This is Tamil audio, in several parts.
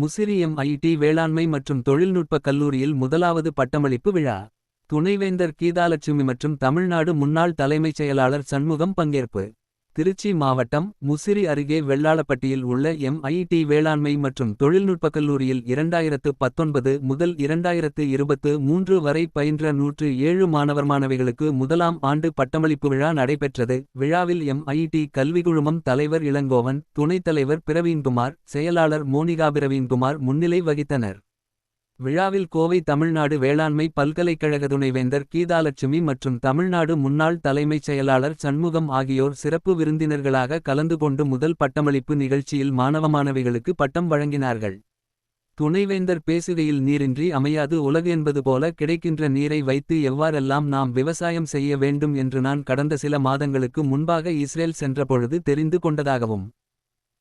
முசிறியம் ஐடி வேளாண்மை மற்றும் தொழில்நுட்ப கல்லூரியில் முதலாவது பட்டமளிப்பு விழா. துணைவேந்தர் கீதாலட்சுமி மற்றும் தமிழ்நாடு முன்னாள் தலைமைச் செயலாளர் சண்முகம் பங்கேற்பு. திருச்சி மாவட்டம் முசிறி அருகே வெள்ளாளப்பட்டியில் உள்ள எம்ஐடி வேளாண்மை மற்றும் தொழில்நுட்பக் கல்லூரியில் இரண்டாயிரத்து பத்தொன்பது முதல் இரண்டாயிரத்து இருபத்து மூன்று வரை பயின்ற நூற்று ஏழு மாணவர் மாணவிகளுக்கு முதலாம் ஆண்டு பட்டமளிப்பு விழா நடைபெற்றது. விழாவில் எம்ஐடி கல்விக்குழுமம் தலைவர் இளங்கோவன் துணைத் தலைவர் பிரவீன்குமார் செயலாளர் மோனிகா பிரவீன்குமார் முன்னிலை வகித்தனர். விழாவில் கோவை தமிழ்நாடு வேளாண்மை பல்கலைக்கழக துணைவேந்தர் கீதாலட்சுமி மற்றும் தமிழ்நாடு முன்னாள் தலைமைச் செயலாளர் சண்முகம் ஆகியோர் சிறப்பு விருந்தினர்களாக கலந்து கொண்டு முதல் பட்டமளிப்பு நிகழ்ச்சியில் மாணவ மாணவிகளுக்கு பட்டம் வழங்கினார்கள். துணைவேந்தர் பேசுகையில் நீரின்றி அமையாது உலகு என்பது போல கிடைக்கின்ற நீரை வைத்து எவ்வாறெல்லாம் நாம் விவசாயம் செய்ய வேண்டும் என்று நான் கடந்த சில மாதங்களுக்கு முன்பாக இஸ்ரேல் சென்றபொழுது தெரிந்து கொண்டதாகவும்.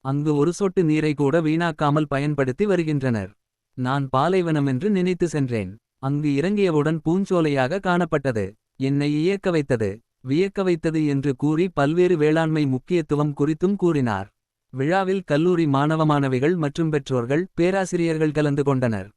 அங்கு ஒரு சொட்டு நீரை கூட வீணாக்காமல் பயன்படுத்தி வருகின்றனர். நான் பாலைவனமென்று நினைத்து சென்றேன். அங்கு இறங்கியவுடன் பூஞ்சோலையாக காணப்பட்டது. என்னை இயக்க வைத்தது. வியக்க வைத்தது என்று கூறி பல்வேறு வேளாண்மை முக்கியத்துவம் குறித்தும் கூறினார். விழாவில் கல்லூரி மாணவ மாணவிகள் மற்றும் பெற்றோர்கள் பேராசிரியர்கள் கலந்து கொண்டனர்.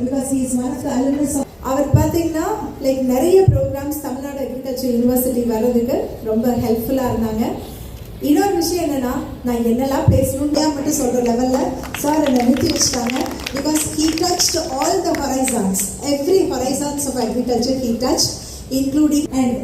Because he is one of the alumnus அவர் பார்த்தீங்கன்னா லைக் நிறைய ப்ரோக்ராம்ஸ் தமிழ்நாடு அக்ரிகல்ச்சர் யூனிவர்சிட்டி வர்றதுக்கு ரொம்ப ஹெல்ப்ஃபுல்லாக இருந்தாங்க இன்னொரு விஷயம் என்னன்னா நான் என்னெல்லாம் பேசணும்னு மட்டும் சொல்கிற லெவலில் சார் என்னை நிறுத்தி வச்சுட்டாங்க because he touch all the horizons every horizons of agriculture he touch including and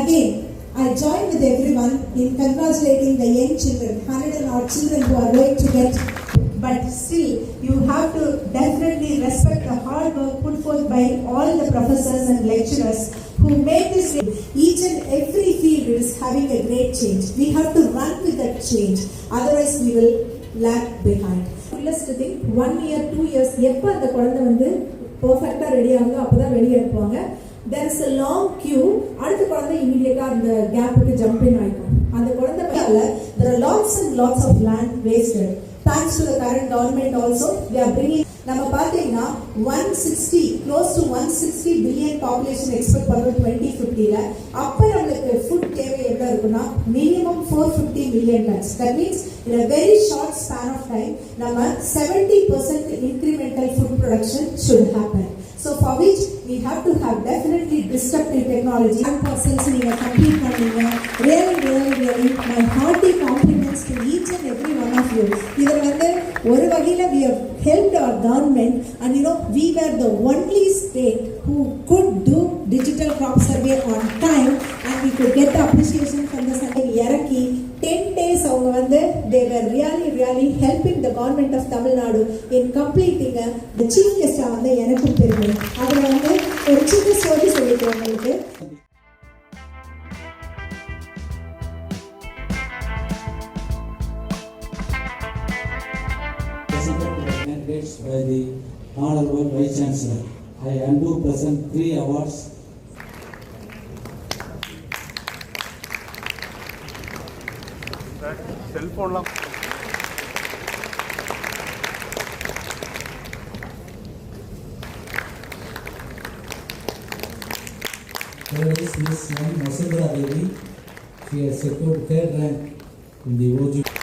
again I join with everyone in congratulating the young children, 100 and odd children who are going to get. But still, you have to definitely respect the hard work put forth by all the professors and lecturers who made this. Each and every field is having a great change. We have to run with that change. Otherwise, we will lag behind. Fullest thing one year two years எப்போ அந்த குழந்தை வந்து பர்ஃபெக்டாக ரெடி ஆகுதோ அப்போ தான் வெளியே அனுப்புவாங்க there is a long queue அடுத்த குழந்தை இமீடியட்டாக அந்த கேப்புக்கு ஜம்ப் இன் ஆகிடும் அந்த குழந்தை மேலே there are lots and lots of land wasted thanks to the current government also we are bringing நம்ம பார்த்தீங்கன்னா one sixty close to one sixty billion population expect பண்ணுறோம் டுவெண்ட்டி ஃபிஃப்டியில் அப்போ நம்மளுக்கு ஃபுட் தேவை எவ்வளோ இருக்குன்னா minimum four fifty million tons that means in a very short span of time நம்ம seventy percent incremental food production should happen so for which we have to have definitely disruptive technology and complete பண்ணீங்க. ரியல் ஒன் ஆஃப் யூ இதில் வந்து ஒரு வகையில் we have help our government and you know we were the only state who could do digital crop survey on time and we could get appreciation from the Sunday இறக்கி டென் டேஸ் அவங்க வந்து they were really really helping the government of Tamil Nadu in completing the chief கெஸ்டாக வந்து எனக்கும் தெரியும் அதில் வந்து ஒரு சின்ன ஸ்டோரி சொல்லிட்டு உங்களுக்கு candidates by the Honorable Vice Chancellor. I am to present three awards. Cell phone There is Miss masudra Devi. She has secured third rank in the OG.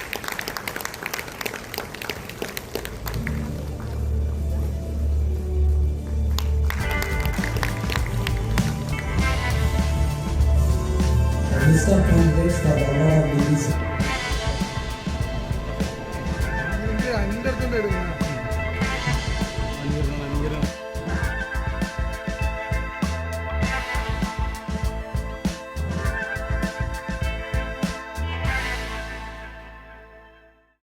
രണ്ട് എടുത്തിട്ടുണ്ട് എടുക്കുന്നത്